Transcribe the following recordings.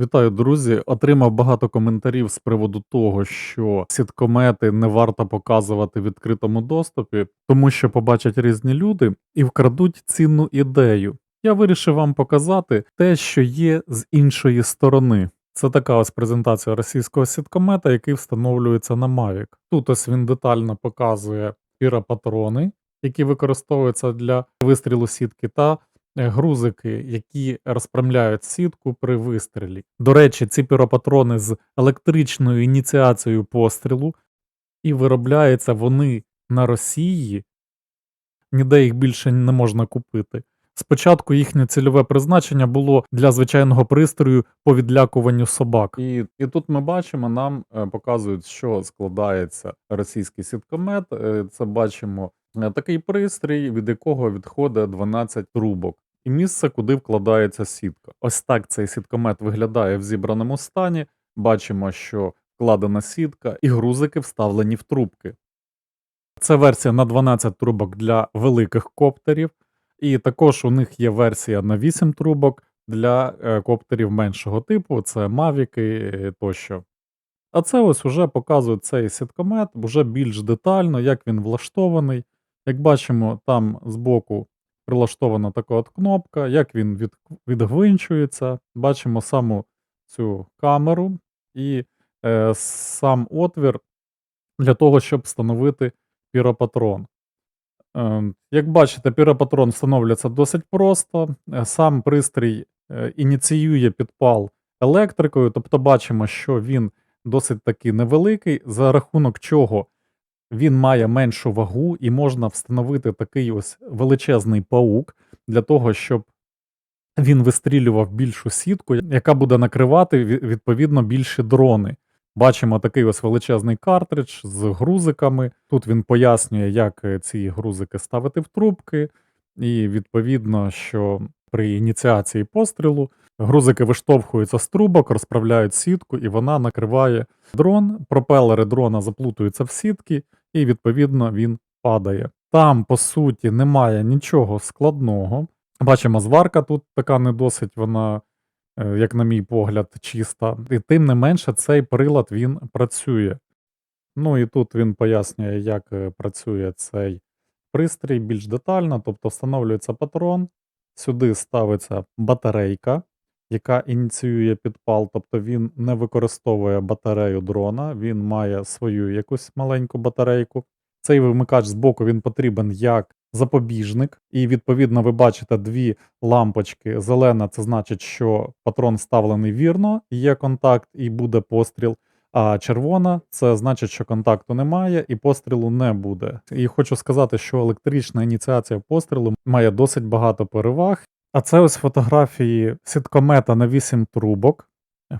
Вітаю, друзі! Отримав багато коментарів з приводу того, що сіткомети не варто показувати в відкритому доступі, тому що побачать різні люди і вкрадуть цінну ідею. Я вирішив вам показати те, що є з іншої сторони. Це така ось презентація російського сіткомета, який встановлюється на Mavic. Тут ось він детально показує піропатрони, які використовуються для вистрілу сітки, та грузики, які розпрямляють сітку при вистрілі. До речі, ці піропатрони з електричною ініціацією пострілу, і виробляються вони на Росії, ніде їх більше не можна купити. Спочатку їхнє цільове призначення було для звичайного пристрою по відлякуванню собак. І, і тут ми бачимо, нам е, показують, що складається російський сіткомет. Е, Це бачимо е, такий пристрій, від якого відходить 12 трубок. І місце, куди вкладається сітка. Ось так цей сіткомет виглядає в зібраному стані. Бачимо, що вкладена сітка, і грузики вставлені в трубки. Це версія на 12 трубок для великих коптерів, і також у них є версія на 8 трубок для е, коптерів меншого типу, це мавіки е, тощо. А це ось уже показує цей сіткомет вже більш детально, як він влаштований. Як бачимо, там збоку прилаштована така от кнопка, як він від, відгвинчується. Бачимо саму цю камеру і е, сам отвір для того, щоб встановити піропатрон. Ем, Як бачите, піропатрон встановлюється досить просто. Е, Сам пристрій е, ініціює підпал електрикою, тобто бачимо, що він досить таки невеликий, за рахунок чого він має меншу вагу, і можна встановити такий ось величезний паук для того, щоб він вистрілював більшу сітку, яка буде накривати відповідно більші дрони. Бачимо такий ось величезний картридж з грузиками. Тут він пояснює, як е, ці грузики ставити в трубки, і відповідно, що при ініціації пострілу грузики виштовхуються з трубок, розправляють сітку, і вона накриває дрон. Пропелери дрона заплутуються в сітки, і відповідно він падає. Там, по суті, немає нічого складного. Бачимо, зварка тут така не досить, вона е, як на мій погляд, чиста. І тим не менше, цей прилад він працює. Ну і тут він пояснює, як е, працює цей пристрій більш детально, тобто встановлюється патрон, сюди ставиться батарейка, яка ініціює підпал, тобто він не використовує батарею дрона, він має свою якусь маленьку батарейку. Цей вимикач збоку він потрібен як запобіжник, і відповідно ви бачите дві лампочки. Зелена це значить, що патрон вставлений вірно, є контакт і буде постріл. А червона це значить, що контакту немає і пострілу не буде. І хочу сказати, що електрична ініціація пострілу має досить багато переваг. А це ось фотографії сіткомета на 8 трубок.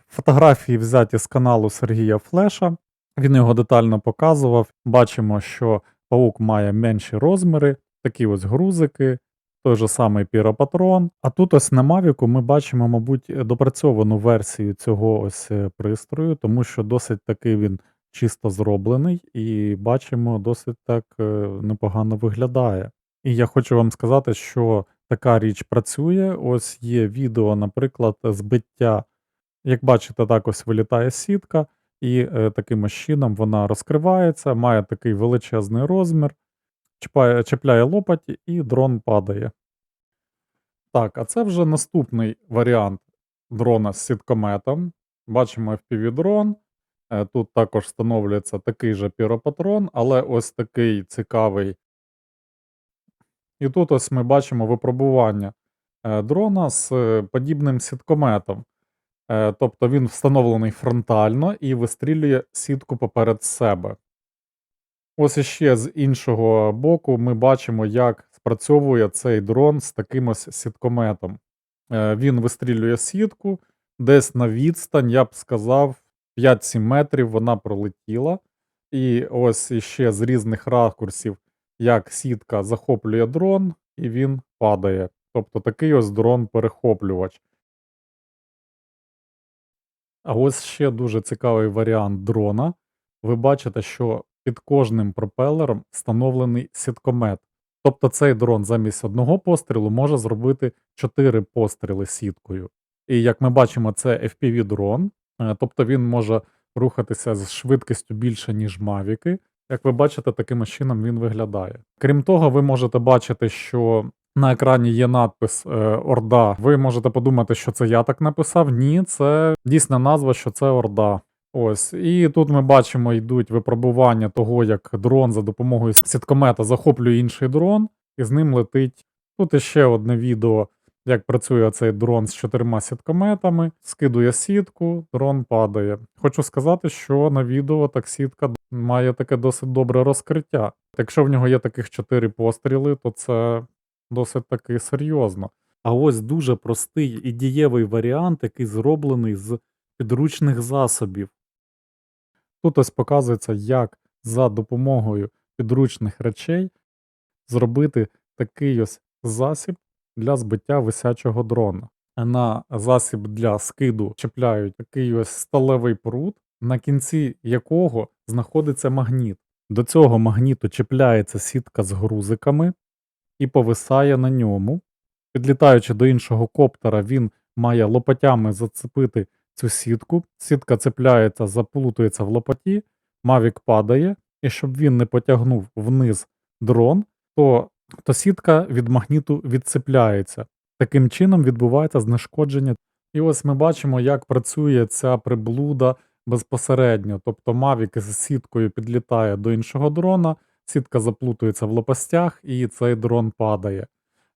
Фотографії взяті з каналу Сергія Флеша. Він його детально показував. Бачимо, що паук має менші розміри, такі ось грузики, той же самий піропатрон. А тут ось на Мавіку ми бачимо, мабуть, допрацьовану версію цього ось е, пристрою, тому що досить таки він чисто зроблений, і бачимо, досить так е, непогано виглядає. І я хочу вам сказати, що така річ працює. Ось є відео, наприклад, збиття. Як бачите, так ось вилітає сітка, і е, таким чином вона розкривається, має такий величезний розмір, чіпає, чіпляє лопаті, і дрон падає. Так, а це вже наступний варіант дрона з сіткометом. Бачимо FPV-дрон. Е, Тут також встановлюється такий же піропатрон, але ось такий цікавий. І тут ось ми бачимо випробування е, дрона з е, подібним сіткометом. Е, Тобто він встановлений фронтально і вистрілює сітку поперед себе. Ось іще з іншого боку ми бачимо, як спрацьовує цей дрон з таким ось сіткометом. Він вистрілює сітку, десь на відстань, я б сказав, 5-7 метрів вона пролетіла. І ось іще з різних ракурсів, як сітка захоплює дрон, і він падає. Тобто такий ось дрон-перехоплювач. А ось ще дуже цікавий варіант дрона. Ви бачите, що під кожним пропелером встановлений сіткомет. Тобто цей дрон замість одного пострілу може зробити 4 постріли сіткою. І як ми бачимо, це FPV дрон, е, тобто він може рухатися з швидкістю більше, ніж мавіки. Як ви бачите, таким чином він виглядає. Крім того, ви можете бачити, що на екрані є надпис е, Орда. Ви можете подумати, що це я так написав. Ні, це дійсна назва, що це Орда. Ось, і тут ми бачимо, йдуть випробування того, як дрон за допомогою сіткомета захоплює інший дрон, і з ним летить. Тут іще одне відео, як працює цей дрон з чотирма сіткометами, скидує сітку, дрон падає. Хочу сказати, що на відео так сітка має таке досить добре розкриття. Якщо в нього є таких чотири постріли, то це досить таки серйозно. А ось дуже простий і дієвий варіант, який зроблений з підручних засобів. Тут ось показується, як за допомогою підручних речей зробити такий ось засіб для збиття висячого дрона. На засіб для скиду чіпляють такий ось сталевий прут, на кінці якого знаходиться магніт. До цього магніту чіпляється сітка з грузиками і повисає на ньому. Підлітаючи до іншого коптера, він має лопатями зацепити цю сітку. Сітка цепляється, заплутується в лопаті, Мавік падає, і щоб він не потягнув вниз дрон, то, то сітка від магніту відцепляється. Таким чином відбувається знешкодження. І ось ми бачимо, як працює ця приблуда безпосередньо. Тобто Мавік з сіткою підлітає до іншого дрона, сітка заплутується в лопастях, і цей дрон падає.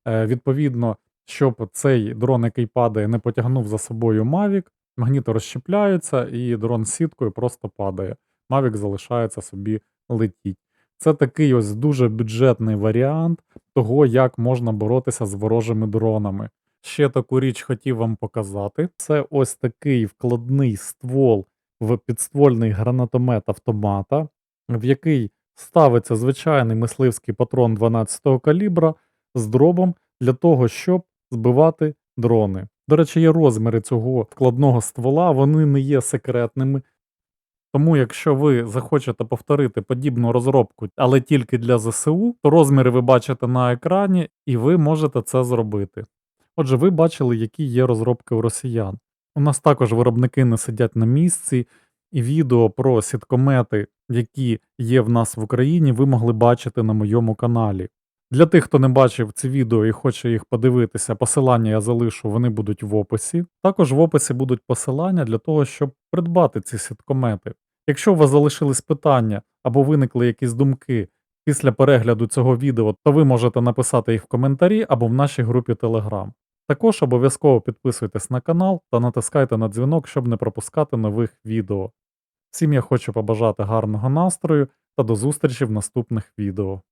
Е, відповідно, щоб цей дрон, який падає, не потягнув за собою Mavic, магніти розщепляються, і дрон з сіткою просто падає. Mavic залишається собі летіть. Це такий ось дуже бюджетний варіант того, як можна боротися з ворожими дронами. Ще таку річ хотів вам показати. Це ось такий вкладний ствол в підствольний гранатомет автомата, в який ставиться звичайний мисливський патрон 12-го калібра з дробом для того, щоб збивати дрони. До речі, є розміри цього вкладного ствола, вони не є секретними. Тому, якщо ви захочете повторити подібну розробку, але тільки для ЗСУ, то розміри ви бачите на екрані, і ви можете це зробити. Отже, ви бачили, які є розробки у росіян. У нас також виробники не сидять на місці, і відео про сіткомети, які є в нас в Україні, ви могли бачити на моєму каналі. Для тих, хто не бачив ці відео і хоче їх подивитися, посилання я залишу, вони будуть в описі. Також в описі будуть посилання для того, щоб придбати ці сіткомети. Якщо у вас залишились питання або виникли якісь думки після перегляду цього відео, то ви можете написати їх в коментарі або в нашій групі Telegram. Також обов'язково підписуйтесь на канал та натискайте на дзвінок, щоб не пропускати нових відео. Всім я хочу побажати гарного настрою та до зустрічі в наступних відео.